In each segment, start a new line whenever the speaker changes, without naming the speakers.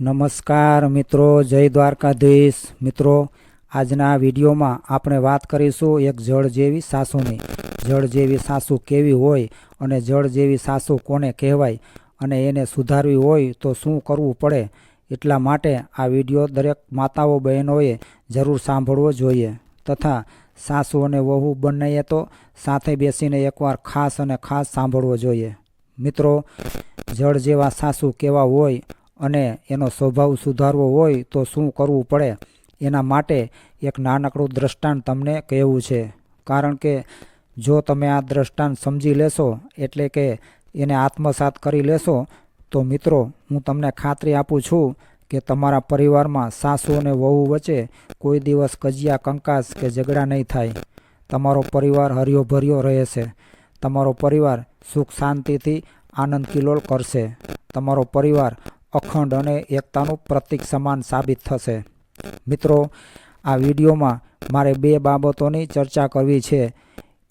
નમસ્કાર મિત્રો, જય દ્વારકાધીશ. મિત્રો, આજના વિડીયોમાં આપણે વાત કરીશું એક જળ જેવી સાસુની. જળ જેવી સાસુ કેવી હોય અને જળ જેવી સાસુ કોને કહેવાય અને એને સુધારવી હોય તો શું કરવું પડે એટલા માટે આ વીડિયો દરેક માતાઓ બહેનોએ જરૂર સાંભળવો જોઈએ. તથા સાસુ અને વહુ બંનેએ તો સાથે બેસીને એકવાર ખાસ અને ખાસ સાંભળવો જોઈએ. મિત્રો, જળ જેવા સાસુ કેવા હોય અને એનો સ્વભાવ સુધારવો હોય તો શું કરવું પડે? એના માટે એક નાનકડું દ્રષ્ટાંત તમને કહેવું છે. કારણ કે જો તમે આ દ્રષ્ટાંત સમજી લેશો, એટલે કે એને આત્મસાત કરી લેશો, તો મિત્રો, હું તમને ખાતરી આપું છું કે તમારા પરિવારમાં સાસુ અને વહુ વચ્ચે કોઈ દિવસ કજિયા, કંકાસ કે ઝઘડા નહીં થાય. તમારો પરિવાર હરિયોભર્યો રહે રહેશે. તમારો પરિવાર સુખ શાંતિથી આનંદ કિલોલ કરશે. તમારો પરિવાર અખંડ અને એકતાનું પ્રતીક સમાન સાબિત થશે. મિત્રો, આ વિડીયોમાં મારે બે બાબતોની ચર્ચા કરવી છે.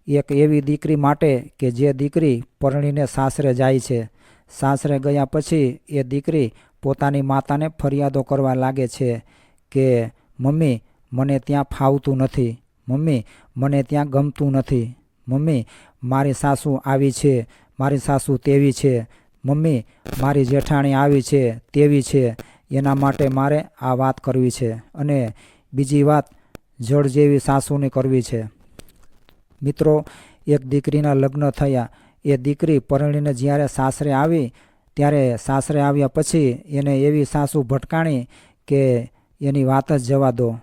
એક એવી દીકરી માટે કે જે દીકરી પરણીને સાસરે જાય છે. સાસરે ગયા પછી એ દીકરી પોતાની માતાને ફરિયાદો કરવા લાગે છે કે, મમ્મી, મને ત્યાં ફાવતું નથી. મમ્મી, મને ત્યાં ગમતું નથી. મમ્મી, મારી સાસુ આવી છે. મારી સાસુ તેવી છે. મમ્મી, મારી જેઠાણી આવી છે, તેવી છે. એના માટે મારે આ વાત કરવી છે અને બીજી વાત જળ જેવી સાસુની કરવી છે. મિત્રો, એક દીકરીના લગ્ન થયા. એ દીકરી પરણીને જ્યારે સાસરે આવી, ત્યારે સાસરે આવ્યા પછી એને એવી સાસુ ભટકાણી કે એની વાત જ જવા દો.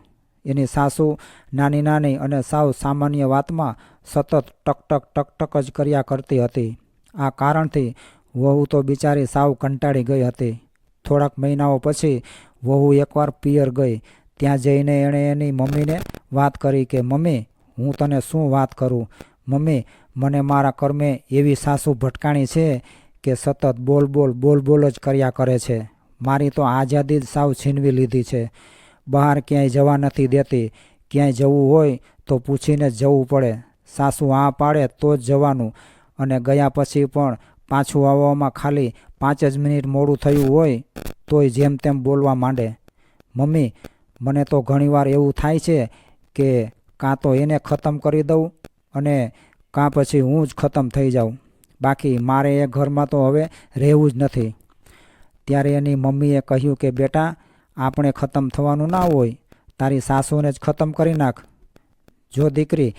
એની સાસુ નાની નાની અને સાવ સામાન્ય વાતમાં સતત ટકટક ટક ટક ટક જ કર્યા કરતી હતી. આ કારણથી વહુ તો બિચારી સાવ કંટાળી ગઈ હતી. થોડાક મહિનાઓ પછી વહુ એકવાર પિયર ગઈ. ત્યાં જઈને એણે એની મમ્મીને વાત કરી કે, મમ્મી, હું તને શું વાત કરું? મમ્મી, મને મારા કર્મે એવી સાસુ ભટકાણી છે કે સતત બોલ બોલ બોલ બોલ જ કર્યા કરે છે. મારી તો આઝાદી જ સાવ છીનવી લીધી છે. બહાર ક્યાંય જવા નથી દેતી. ક્યાંય જવું હોય તો પૂછીને જ જવું પડે. સાસુ આ પાડે તો જ જવાનું. અને ગયા પછી પણ પાછું આવવામાં ખાલી પાંચ જ મિનિટ મોડું થયું હોય, તોય જેમ તેમ બોલવા માંડે. મમ્મી, મને તો ઘણીવાર એવું થાય છે કે કાં તો એને ખતમ કરી દઉં અને કાં પછી હું જ ખતમ થઈ જાઉં. બાકી મારે એ ઘરમાં તો હવે રહેવું જ નથી. ત્યારે એની મમ્મીએ કહ્યું કે, બેટા, આપણે ખતમ થવાનું ના હોય. તારી સાસુને જ ખતમ કરી નાખ. જો દીકરી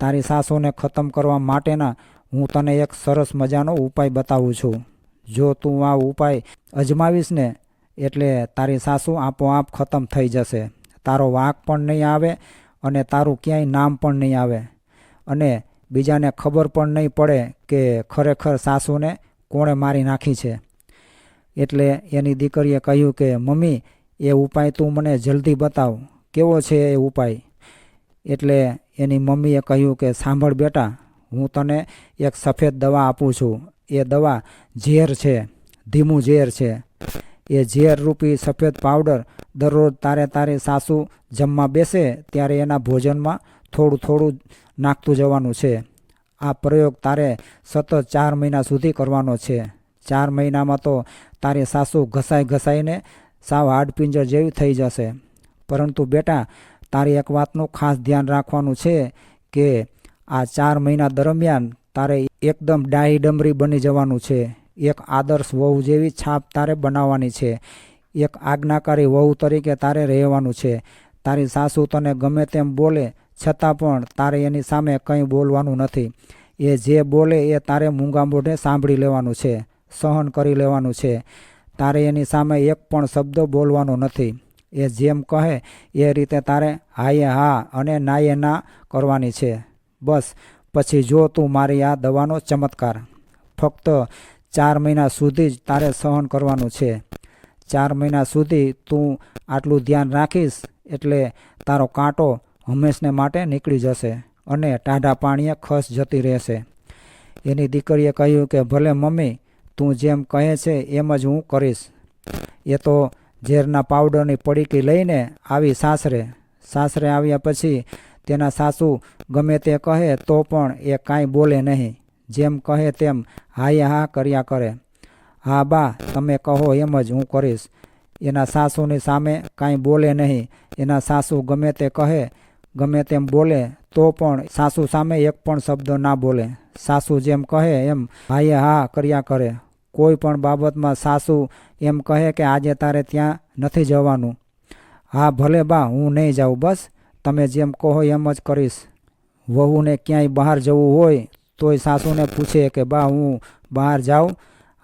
તારી સાસુને ખતમ કરવા માટેના હું તને એક સરસ મજાનો ઉપાય બતાવું છું. જો તું આ ઉપાય અજમાવીશ ને, એટલે તારી સાસુ આપોઆપ ખતમ થઈ જશે. તારો વાંક પણ નહીં આવે અને તારું ક્યાંય નામ પણ નહીં આવે. અને બીજાને ખબર પણ નહીં પડે કે ખરેખર સાસુને કોણે મારી નાખી છે. એટલે એની દીકરીએ કહ્યું કે, મમ્મી, એ ઉપાય તું મને જલ્દી બતાવ. કેવો છે એ ઉપાય? એટલે એની મમ્મીએ કહ્યું કે, સાંભળ બેટા હું તને એક સફેદ દવા આપું છું. એ દવા ઝેર છે, ધીમું ઝેર છે. એ ઝેર રૂપી સફેદ પાવડર દરરોજ તારે તારી સાસુ જમવા બેસે ત્યારે એના ભોજનમાં થોડું થોડું નાખતું જવાનું છે. આ પ્રયોગ તારે સતત ચાર મહિના સુધી કરવાનો છે. ચાર મહિનામાં તો તારી સાસુ ઘસાઈ ઘસાઈને સાવ હાડપિંજર જેવી થઈ જશે. પરંતુ બેટા, તારી એક વાતનું ખાસ ધ્યાન રાખવાનું છે કે આ ચાર મહિના દરમિયાન તારે એકદમ ડાહી ડમરી બની જવાનું છે. એક આદર્શ વહુ જેવી છાપ તારે બનાવવાની છે. એક આજ્ઞાકારી વહુ તરીકે તારે રહેવાનું છે. તારી સાસુ તને ગમે તેમ બોલે, છતાં પણ તારે એની સામે કંઈ બોલવાનું નથી. એ જે બોલે એ તારે મૂંગા સાંભળી લેવાનું છે, સહન કરી લેવાનું છે. તારે એની સામે એક પણ શબ્દ બોલવાનો નથી. એ જેમ કહે, એ રીતે તારે હાયે હા અને નાયે ના કરવાની છે. બસ. પછી જો તું મારી આ દવાનો ચમત્કાર, ફક્ત ચાર મહિના સુધી જ તારે સહન કરવાનું છે. ચાર મહિના સુધી તું આટલું ધ્યાન રાખીશ એટલે તારો કાંટો હંમેશને માટે નીકળી જશે અને ટાઢા પાણીએ ખસ જતી રહેશે. એની દીકરીએ કહ્યું કે, ભલે મમ્મી, તું જેમ કહે છે એમ જ હું કરીશ. એ તો ઝેરના પાવડરની પડીકી લઈને આવી સાસરે. સાસરે આવ્યા પછી તેના સાસુ, ગમે તે કહે તો પણ એ કાંઈ બોલે નહીં. જેમ કહે તેમ હાય હા કર્યા કરે. હા બા, તમે કહો એમ જ હું કરીશ. એના સાસુની સામે કાંઈ બોલે નહીં. એના સાસુ, ગમે તે કહે, ગમે તેમ બોલે, તો પણ. સાસુ સામે એક પણ શબ્દ ના બોલે. સાસુ જેમ કહે એમ હાયે હા કર્યા કરે. કોઈ પણ બાબતમાં સાસુ એમ કહે કે, આજે તારે ત્યાં નથી જવાનું. હા, ભલે બા, હું નહીં જાઉં, બસ. તમે જેમ કહો એમ જ કરીશ. વહુને ક્યાંય બહાર જવું હોય તોય સાસુને પૂછે કે, બા, હું બહાર જાઉં?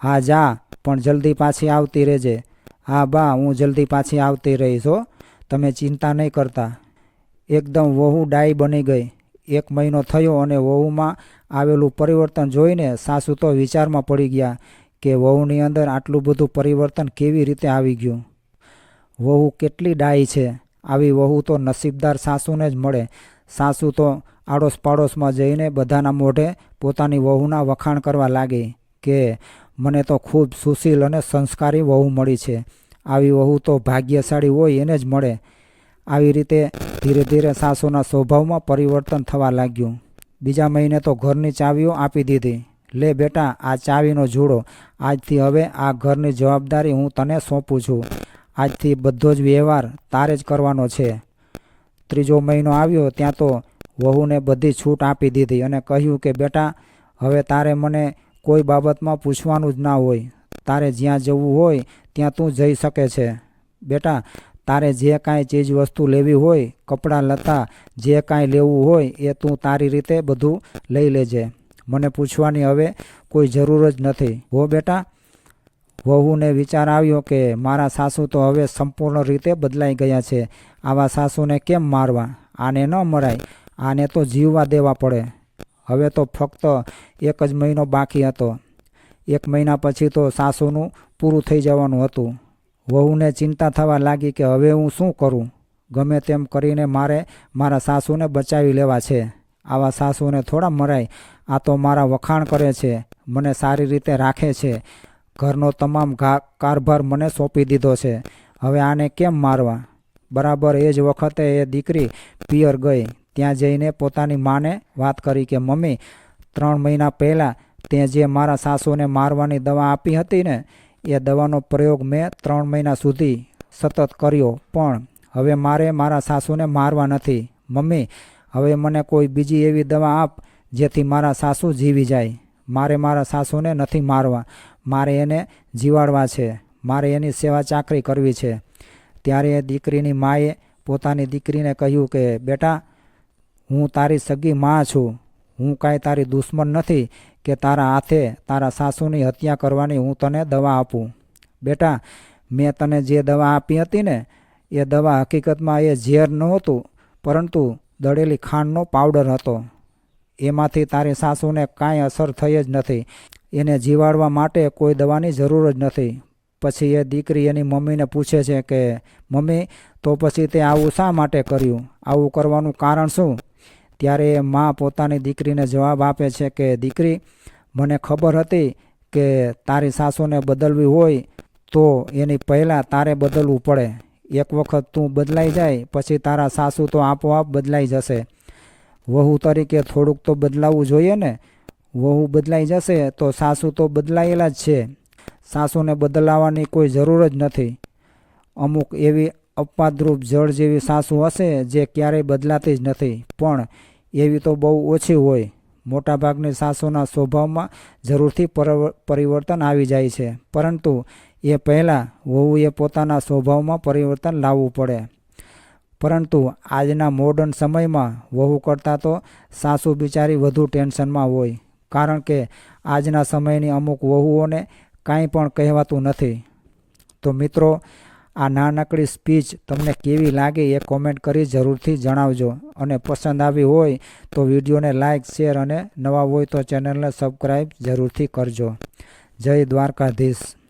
હા, જા, પણ જલ્દી પાછી આવતી રહેજે. હા, બા, હું જલ્દી પાછી આવતી રહીશ હો. તમે ચિંતા નહીં કરતા. એકદમ વહુ ડાઈ બની ગઈ. એક મહિનો થયો અને વહુમાં આવેલું પરિવર્તન જોઈને સાસુ તો વિચારમાં પડી ગયા કે, વહુની અંદર આટલું બધું પરિવર્તન કેવી રીતે આવી ગયું? વહુ કેટલી ડાઈ છે. આવી વહુ તો નસીબદાર સાસુને જ મળે. સાસુ તો આડોશ પાડોશમાં જઈને બધાના મોઢે પોતાની વહુના વખાણ કરવા લાગી કે મને તો ખૂબ સુશીલ અને સંસ્કારી વહુ મળી છે. આવી વહુ તો ભાગ્યશાળી હોય એને જ મળે. આવી રીતે ધીરે ધીરે સાસુના સ્વભાવમાં પરિવર્તન થવા લાગ્યું. બીજા મહિને તો ઘરની ચાવીઓ આપી દીધી. લે બેટા, આ ચાવીનો જોડો. આજથી હવે આ ઘરની જવાબદારી હું તને સોંપું છું. આજથી બધો જ વ્યવહાર તારે જ કરવાનો છે. ત્રીજો મહિનો આવ્યો ત્યાં તો વહુને બધી છૂટ આપી દીધી અને કહ્યું કે, બેટા, હવે તારે મને કોઈ બાબતમાં પૂછવાનું જ ના હોય. તારે જ્યાં જવું હોય, ત્યાં તું જઈ શકે છે. બેટા, તારે જે કાંઈ ચીજ વસ્તુ લેવી હોય, કપડાં, લતા, જે કાંઈ લેવું હોય, એ તું તારી રીતે બધું લઈ લેજે. મને પૂછવાની હવે કોઈ જરૂર જ નથી. હો બેટા વહુને વિચાર આવ્યો કે મારા સાસુ તો હવે સંપૂર્ણ રીતે બદલાઈ ગયા છે. આવા સાસુને કેમ મારવા? આને ન મરાય. આને તો જીવવા દેવા પડે. હવે તો ફક્ત એક જ મહિનો બાકી હતો. એક મહિના પછી તો સાસુનું પૂરું થઈ જવાનું હતું. વહુને ચિંતા થવા લાગી કે હવે હું શું કરું? ગમે તેમ કરીને મારે મારા સાસુને બચાવી લેવા છે. આવા સાસુને થોડા મરાય. આ તો મારા વખાણ કરે છે. મને સારી રીતે રાખે છે. ઘરનો તમામ ઘા કારભાર મને સોંપી દીધો છે. હવે આને કેમ મારવા? બરાબર એ જ વખતે એ દીકરી પિયર ગઈ. ત્યાં જઈને પોતાની માને વાત કરી કે, મમ્મી, ત્રણ મહિના પહેલાં તે જે મારા સાસુને મારવાની દવા આપી હતી ને, એ દવાનો પ્રયોગ મેં ત્રણ મહિના સુધી સતત કર્યો. પણ હવે મારે મારા સાસુને મારવા નથી. મમ્મી, હવે મને કોઈ બીજી એવી દવા આપ જેથી મારા સાસુ જીવી જાય. મારે મારા સાસુને નથી મારવા. મારે એને જીવાડવા છે. મારે એની સેવા ચાકરી કરવી છે. ત્યારે એ દીકરીની માએ પોતાની દીકરીને કહ્યું કે, બેટા, હું તારી સગી મા છું. હું કાંઈ તારી દુશ્મન નથી કે તારા હાથે તારા સાસુની હત્યા કરવાની હું તને દવા આપું. બેટા, મેં તને જે દવા આપી હતી ને, એ દવા હકીકતમાં એ ઝેર નહોતું, પરંતુ દળેલી ખાંડનો પાવડર હતો. એમાંથી તારી સાસુને કાંઈ અસર થઈ જ નથી. એને જીવાડવા માટે કોઈ દવાની જરૂર જ નથી. પછી એ દીકરી એની મમ્મીને પૂછે છે કે, મમ્મી, તો પછી તે આવું શા માટે કર્યું? આવું કરવાનું કારણ શું? ત્યારે એ મા પોતાની દીકરીને જવાબ આપે છે કે, દીકરી, મને ખબર હતી કે તારી સાસુને બદલવી હોય તો એની પહેલાં તારે બદલવું પડે. એક વખત તું બદલાઈ જાય, પછી તારા સાસુ તો આપોઆપ બદલાઈ જશે. વહુ તરીકે થોડુંક તો બદલાવવું જોઈએ ને? વહુ બદલાઈ જશે તો સાસુ તો બદલાયેલા જ છે. સાસુને બદલાવાની કોઈ જરૂર જ નથી. અમુક એવી અપવાદરૂપ જળ જેવી સાસુ હશે જે ક્યારેય બદલાતી જ નથી, પણ એવી તો બહુ ઓછી હોય. મોટાભાગની સાસુના સ્વભાવમાં જરૂરથી પરિવર્તન આવી જાય છે, પરંતુ એ પહેલાં વહુએ પોતાના સ્વભાવમાં પરિવર્તન લાવવું પડે. પરંતુ આજના મોડર્ન સમયમાં વહુ કરતાં તો સાસુ બિચારી વધુ ટેન્શનમાં હોય. કારણ કે આજના સમયની અમુક વહુઓને કાંઈ પણ કહેવાતું નથી. તો મિત્રો, આ નાનકડી સ્પીચ તમને કેવી લાગી એ કોમેન્ટ કરી જરૂરથી જણાવજો. અને પસંદ આવી હોય તો વિડીયોને લાઇક શેર અને નવા હોય તો ચેનલને સબસ્ક્રાઈબ જરૂરથી કરજો. જય દ્વારકાધીશ.